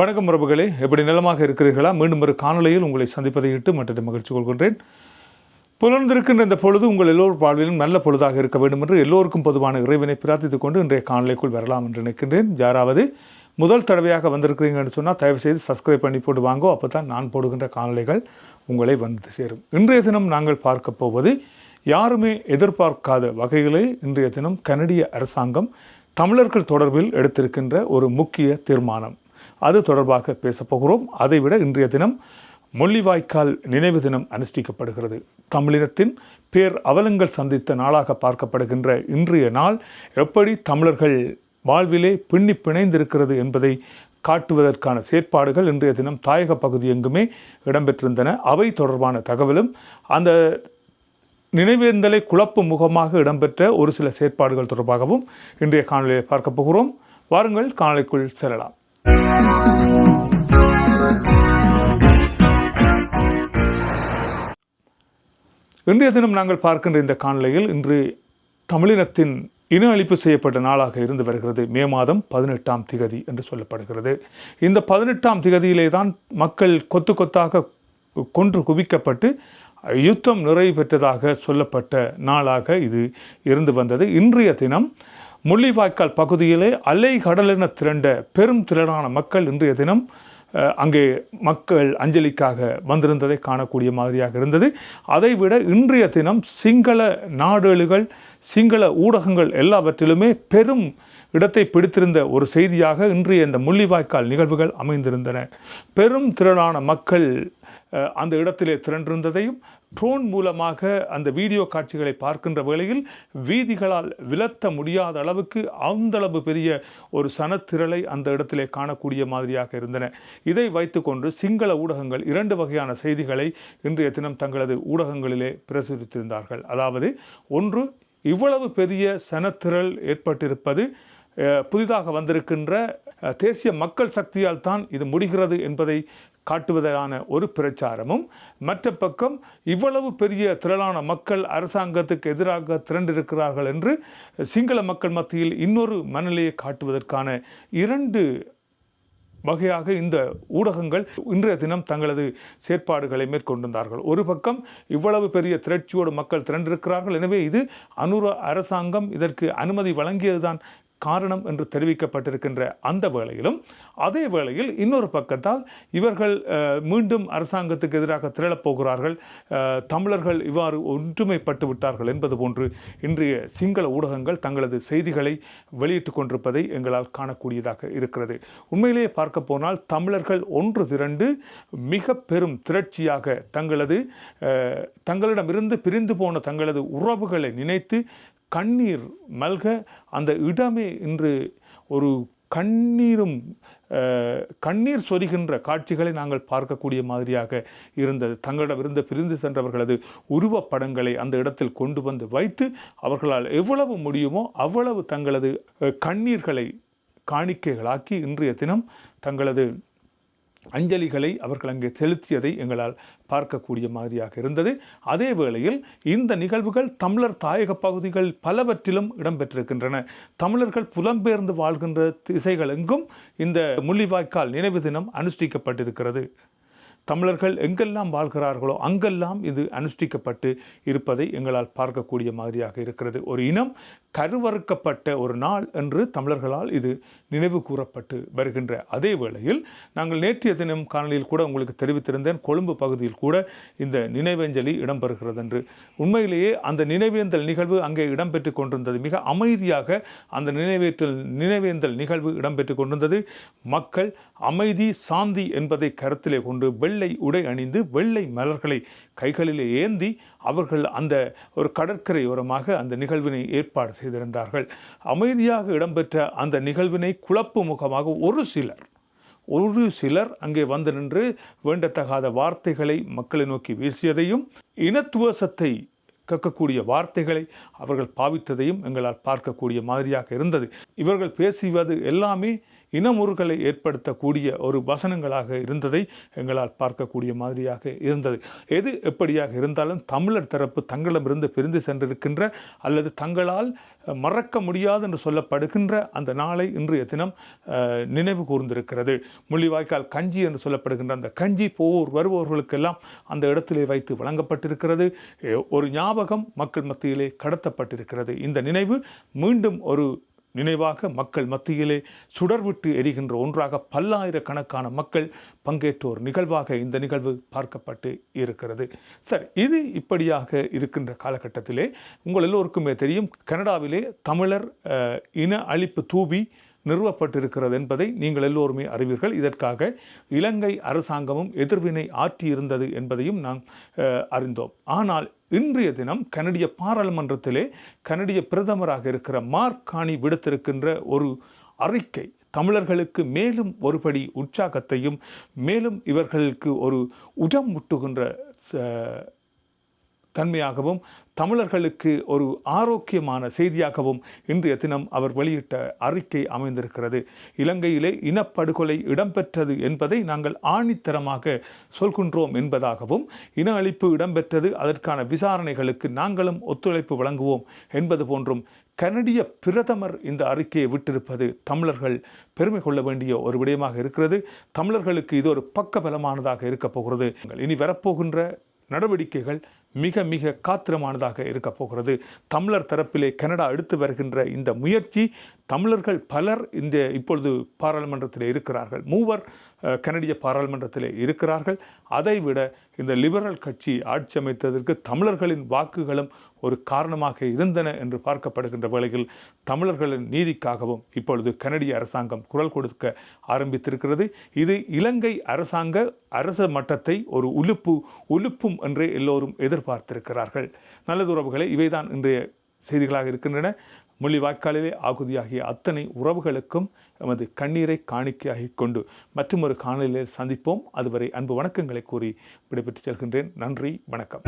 வணக்கம் உறவுகளே. எப்படி நிலமாக இருக்கிறீர்களா? மீண்டும் ஒரு காணொலியில் உங்களை சந்திப்பதை இட்டு மற்ற மகிழ்ச்சி கொள்கின்றேன். புலர்ந்திருக்கின்ற இந்த பொழுது உங்கள் எல்லோர் வாழ்விலும் நல்ல பொழுதாக இருக்க வேண்டும் என்று எல்லோருக்கும் பொதுவான இறைவனை பிரார்த்தித்துக் கொண்டு இன்றைய காணொலிக்குள் வரலாம் என்று நினைக்கின்றேன். யாராவது முதல் தடவையாக வந்திருக்கிறீங்கன்னு சொன்னால் தயவு செய்து சப்ஸ்கிரைப் பண்ணி போட்டு வாங்கோ. அப்போ தான் நான் போடுகின்ற காணொலிகள் உங்களை வந்து சேரும். இன்றைய தினம் நாங்கள் பார்க்க போவது யாருமே எதிர்பார்க்காத வகையிலே இன்றைய தினம் கனடிய அரசாங்கம் தமிழர்கள் தொடர்பில் எடுத்திருக்கின்ற ஒரு முக்கிய தீர்மானம். அது தொடர்பாக பேசப்போகிறோம் அதைவிட இன்றைய தினம் முள்ளிவாய்க்கால் நினைவு தினம் அனுஷ்டிக்கப்படுகிறது. தமிழினத்தின் பேர் அவலங்கள் சந்தித்த நாளாக பார்க்கப்படுகின்ற இன்றைய நாள் எப்படி தமிழர்கள் வாழ்விலே பின்னி பிணைந்திருக்கிறது என்பதை காட்டுவதற்கான செயற்பாடுகள் இன்றைய தினம் தாயக பகுதி எங்குமே இடம்பெற்றிருந்தன. அவை தொடர்பான தகவலும் அந்த நினைவேந்தலை குழப்பு முகமாக இடம்பெற்ற ஒரு சில செயற்பாடுகள் தொடர்பாகவும் இன்றைய காணொலியை பார்க்க போகிறோம். வாருங்கள் காணொலிக்குள் செல்லலாம். இன்றைய தினம் நாங்கள் பார்க்கின்ற இந்த காணொலியில் இன்று தமிழினத்தின் இன அழிப்பு செய்யப்பட்ட நாளாக இருந்து வருகிறது. மே மாதம் பதினெட்டாம் திகதி என்று சொல்லப்படுகிறது. இந்த பதினெட்டாம் திகதியிலே தான் மக்கள் கொத்து கொத்தாக கொன்று குவிக்கப்பட்டு யுத்தம் நிறைவு பெற்றதாக சொல்லப்பட்ட நாளாக இது இருந்து வந்தது. இன்றைய தினம் முள்ளிவாய்க்கால் பகுதியிலே அலை கடலென திரண்ட பெரும் திரளான மக்கள் இன்றைய தினம் அங்கே மக்கள் அஞ்சலிக்காக வந்திருந்ததை காணக்கூடிய மாதிரியாக இருந்தது. அதைவிட இன்றைய தினம் சிங்கள நாடேடுகள் சிங்கள ஊடகங்கள் எல்லாவற்றிலுமே பெரும் இடத்தை பிடித்திருந்த ஒரு செய்தியாக இன்றைய இந்த முள்ளிவாய்க்கால் நிகழ்வுகள் அமைந்திருந்தன. பெரும் திரளான மக்கள் அந்த இடத்திலே திரண்டிருந்ததையும் ட்ரோன் மூலமாக அந்த வீடியோ காட்சிகளை பார்க்கின்ற வேளையில் வீதிகளால் விலத்த முடியாத அளவுக்கு அந்தளவு பெரிய ஒரு சனத்திரளை அந்த இடத்திலே காணக்கூடிய மாதிரியாக இருந்தன. இதை வைத்துக்கொண்டு சிங்கள ஊடகங்கள் இரண்டு வகையான செய்திகளை இன்றைய தினம் தங்களது ஊடகங்களிலே பிரசுரித்திருந்தார்கள். அதாவது ஒன்று இவ்வளவு பெரிய சனத்திரள் ஏற்பட்டிருப்பது புதிதாக வந்திருக்கின்ற தேசிய மக்கள் சக்தியால் தான் இது முடிகிறது என்பதை காட்டுவதான ஒரு பிரச்சாரமும் மற்ற பக்கம் இவ்வளவு பெரிய திரளான மக்கள் அரசாங்கத்துக்கு எதிராக திரண்டிருக்கிறார்கள் என்று சிங்கள மக்கள் மத்தியில் இன்னொரு மனநிலையை காட்டுவதற்கான இரண்டு வகையாக இந்த ஊடகங்கள் இன்றைய தினம் தங்களது செயற்பாடுகளை மேற்கொண்டிருந்தார்கள். ஒரு பக்கம் இவ்வளவு பெரிய திரட்சியோடு மக்கள் திரண்டிருக்கிறார்கள். எனவே இது அனுர அரசாங்கம் இதற்கு அனுமதி வழங்கியதுதான் காரணம் என்று தெரிவிக்கப்பட்டிருக்கின்ற அந்த வேளையிலும் அதே வேளையில் இன்னொரு பக்கத்தால் இவர்கள் மீண்டும் அரசாங்கத்துக்கு எதிராக திரளப் போகிறார்கள் தமிழர்கள் இவ்வாறு ஒன்றுமைப்பட்டு விட்டார்கள் என்பது போன்று இன்றைய சிங்கள ஊடகங்கள் தங்களது செய்திகளை வெளியிட்டுக் கொண்டிருப்பதை எங்களால் காணக்கூடியதாக இருக்கிறது. உண்மையிலேயே பார்க்க போனால் தமிழர்கள் ஒன்று திரண்டு மிக பெரும் திரட்சியாக தங்களது தங்களிடமிருந்து பிரிந்து போன தங்களது உறவுகளை நினைத்து கண்ணீர் மல்க அந்த இடமே இன்று ஒரு கண்ணீரும் கண்ணீர் சொரிகின்ற காட்சிகளை நாங்கள் பார்க்கக்கூடிய மாதிரியாக இருந்தது. தங்களிடமிருந்து பிரிந்து சென்றவர்களது உருவப்படங்களை அந்த இடத்தில் கொண்டு வந்து வைத்து அவர்களால் எவ்வளவு முடியுமோ அவ்வளவு தங்களது கண்ணீர்களை காணிக்கைகளாக்கி இன்றைய தினம் தங்களது அஞ்சலிகளை அவர்கள் அங்கே செலுத்தியதை எங்களால் பார்க்கக்கூடிய மாதிரியாக இருந்தது. அதே வேளையில் இந்த நிகழ்வுகள் தமிழர் தாயக பகுதிகள் பலவற்றிலும் இடம்பெற்றிருக்கின்றன. தமிழர்கள் புலம்பெயர்ந்து வாழ்கின்ற திசைகள் எங்கும் இந்த முள்ளிவாய்க்கால் நினைவு தினம் அனுஷ்டிக்கப்பட்டிருக்கிறது. தமிழர்கள் எங்கெல்லாம் வாழ்கிறார்களோ அங்கெல்லாம் இது அனுஷ்டிக்கப்பட்டு இருப்பதை எங்களால் பார்க்கக்கூடிய மாதிரியாக இருக்கிறது. ஒரு இனம் கருவறுக்கப்பட்ட ஒரு நாள் என்று தமிழர்களால் இது நினைவு கூறப்பட்டு வருகின்ற அதே வேளையில் நாங்கள் நேற்றைய தினம் காணொலியில் கூட உங்களுக்கு தெரிவித்திருந்தேன் கொழும்பு பகுதியில் கூட இந்த நினைவேஞ்சலி இடம்பெறுகிறது என்று உண்மையிலேயே அந்த நினைவேந்தல் நிகழ்வு அங்கே இடம்பெற்று கொண்டிருந்தது. மிக அமைதியாக அந்த நினைவேற்றல் நினைவேந்தல் நிகழ்வு இடம்பெற்று கொண்டிருந்தது. மக்கள் அமைதி சாந்தி என்பதை கருத்திலே கொண்டு வெள்ளை உடை அணிந்து வெள்ளை மலர்களை கைகளிலே ஏந்தி அவர்கள் அந்த ஒரு கடற்கரை ஓரமாக அந்த நிகழ்வினை ஏற்பாடு செய்திருந்தார்கள். அமைதியாக இடம்பெற்ற அந்த நிகழ்வினை குழப்பு முகமாக ஒரு சிலர் ஒரு சிலர் அங்கே வந்து நின்று வேண்டத்தகாத வார்த்தைகளை மக்களை நோக்கி வீசியதையும் இனத்துவசத்தை கக்கக்கூடிய வார்த்தைகளை அவர்கள் பாவித்ததையும் எங்களால் பார்க்கக்கூடிய மாதிரியாக இருந்தது. இவர்கள் பேசுவது எல்லாமே இனமுறுகளை ஏற்படுத்தக்கூடிய ஒரு வசனங்களாக இருந்ததை எங்களால் பார்க்கக்கூடிய மாதிரியாக இருந்தது. எது எப்படியாக இருந்தாலும் தமிழர் தரப்பு தங்களிடமிருந்து பிரிந்து சென்றிருக்கின்ற அல்லது தங்களால் மறக்க முடியாது என்று சொல்லப்படுகின்ற அந்த நாளை இன்றைய தினம் நினைவு கூர்ந்திருக்கிறது. முள்ளிவாய்க்கால் கஞ்சி என்று சொல்லப்படுகின்ற அந்த கஞ்சி போவோர் வருபவர்களுக்கெல்லாம் அந்த இடத்திலே வைத்து வழங்கப்பட்டிருக்கிறது. ஒரு ஞாபகம் மக்கள் மத்தியிலே கடத்தப்பட்டிருக்கிறது. இந்த நினைவு மீண்டும் ஒரு நினைவாக மக்கள் மத்தியிலே சுடர்விட்டு எரிகின்ற ஒன்றாக பல்லாயிரக்கணக்கான மக்கள் பங்கேற்ற ஒரு நிகழ்வாக இந்த நிகழ்வு பார்க்கப்பட்டு இருக்கிறது. சரி இது இப்படியாக இருக்கின்ற காலகட்டத்திலே உங்கள் எல்லோருக்குமே தெரியும் கனடாவிலே தமிழர் இன அழிப்பு தூவி நிறுவப்பட்டிருக்கிறது என்பதை நீங்கள் எல்லோருமே அறிவீர்கள். இதற்காக இலங்கை அரசாங்கமும் எதிர்வினை ஆற்றியிருந்தது என்பதையும் நாம் அறிந்தோம். ஆனால் இன்றைய தினம் கனடிய பாராளுமன்றத்திலே கனடிய பிரதமராக இருக்கிற மார்க் காணி விடுத்திருக்கின்ற ஒரு அறிக்கை தமிழர்களுக்கு மேலும் ஒருபடி உற்சாகத்தையும் மேலும் இவர்களுக்கு ஒரு உடம் முட்டுகின்ற ச- தன்மையாகவும் தமிழர்களுக்கு ஒரு ஆரோக்கியமான செய்தியாகவும் இன்றைய தினம் அவர் வெளியிட்ட அறிக்கை அமைந்திருக்கிறது. இலங்கையிலே இனப்படுகொலை இடம்பெற்றது என்பதை நாங்கள் ஆணித்தரமாக சொல்கின்றோம் என்பதாகவும் இன அழிப்பு இடம்பெற்றது அதற்கான விசாரணைகளுக்கு நாங்களும் ஒத்துழைப்பு வழங்குவோம் என்பது போன்றும் கனடிய பிரதமர் இந்த அறிக்கையை விட்டிருப்பது தமிழர்கள் பெருமை கொள்ள வேண்டிய ஒரு விடயமாக இருக்கிறது. தமிழர்களுக்கு இது ஒரு பக்கபலமானதாக இருக்கப் போகிறது. இனி வரப்போகின்ற நடவடிக்கைகள் மிக மிக காத்திரமானதாக இருக்க போகிறது. தமிழர் தரப்பிலே கனடா எடுத்து வருகின்ற இந்த முயற்சி தமிழர்கள் பலர் இந்த இப்பொழுது பாராளுமன்றத்தில் இருக்கிறார்கள். மூவர் கனடிய பாராளுமன்றத்தில் இருக்கிறார்கள். அதைவிட இந்த லிபரல் கட்சி ஆட்சி அமைத்ததற்கு தமிழர்களின் வாக்குகளும் ஒரு காரணமாக இருந்தன என்று பார்க்கப்படுகின்ற வேளையில் தமிழர்களின் நீதிக்காகவும் இப்பொழுது கனடிய அரசாங்கம் குரல் கொடுக்க ஆரம்பித்திருக்கிறது. இது இலங்கை அரசாங்க அரச மட்டத்தை ஒரு உலுப்பு உலுப்பும் என்றே எல்லோரும் எதிர் எதிர்பார்த்திருக்கிறார்கள். நல்லது உறவுகளை இவைதான் இன்றைய செய்திகளாக இருக்கின்றன. மொழி வாய்க்காலிலே ஆகுதியாகிய அத்தனை உறவுகளுக்கும் எமது கண்ணீரை காணிக்கையாகி கொண்டு மற்றொரு காணொலியில் சந்திப்போம். அதுவரை அன்பு வணக்கங்களை கூறி விடைபெற்று செல்கின்றேன். நன்றி வணக்கம்.